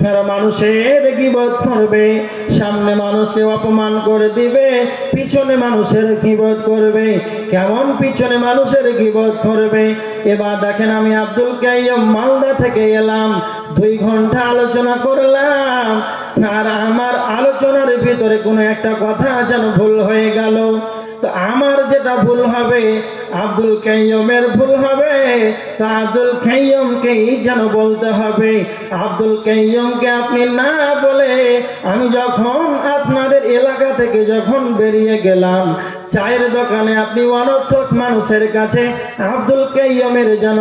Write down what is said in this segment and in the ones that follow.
যারা মানুষের গিবত করবে। সামনে মানুষকে অপমান করে দিবে। পিছনে মানুষের গিবত করবে। কেমন পিছনে মানুষের গিবত করবে? এবার দেখেন আমি আব্দুল কাইয়ম মালদা থেকে এলাম। দুই ঘণ্টা আলোচনা করলাম। আর আমার আলোচনার ভিতরে কোনো একটা কথা যেন ভুল হয়ে গেল। যেটা ভুল হবে, আব্দুল কাইয়মের ভুল হবে, তো আব্দুল কাইয়মকেই যেন বলতে হবে। আব্দুল কাইয়মকে আপনি না বলে আমি যখন আপনাদের এলাকা থেকে যখন বেরিয়ে গেলাম, চায়ের দোকানে আপনি অনর্থক মানুষের কাছে আব্দুল কাইয়মের যেন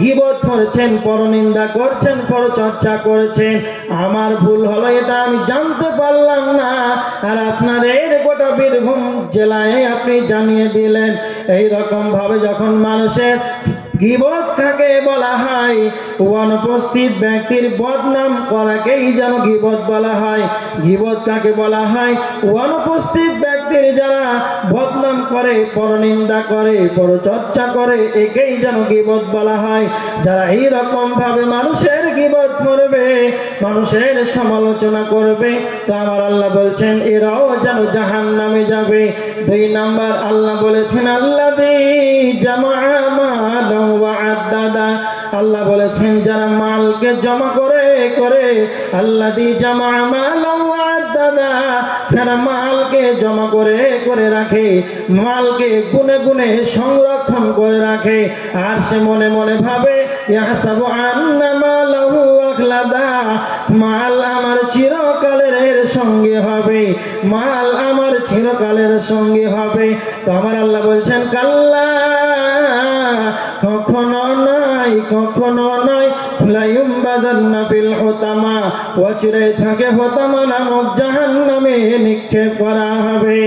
গিবত করছেন পরনিন্দা করছেন, পরচর্চা করেছেন, আমার ভুল হলো এটা আমি জানতে পারলাম জেলায় আপনি জানিয়ে দিলেন এই রকম ভাবে যখন মানুষের গিবত কাকে বলা হয় অনুপস্থিত ব্যক্তির বদনাম করাকেই যেন গিবত বলা হয়। গিবত কাকে বলা হয়? অনুপস্থিত ব্যক্তির যারা বদনাম করে পরনিন্দা করে পরচর্চা করে, একেই যেন গিবত বলা হয়। যারা এই রকম ভাবে মানুষের গিবত করবে, মানুষের সমালোচনা করবে, তো আমার আল্লাহ বলছেন, এরাও যেন জাহান নামে যাবে। দুই নাম্বার, আল্লাহ বলেছেন আল্লাহ দাদা আল্লাহ বলেছেন, যারা মালকে জমা করে করে আল্লাহ দি জামা মাল দাদা যারা মালকে জমা করে করে রাখে, মালকে গুনে গুনে সংরক্ষণ করে রাখে, আর সে মনে মনে ভাবে মাল আমার চিরকালের সঙ্গে হবে, মাল আমার চিরকালের সঙ্গে হবে। তো আমার আল্লাহ বলছেন, কাল্লা, কখনো নয় কখনো নয় লাইম বাজান্না ফিল হোতামা অচিরে থাকে হোতামা নামক জাহান্নামে নিক্ষেপ করা হবে।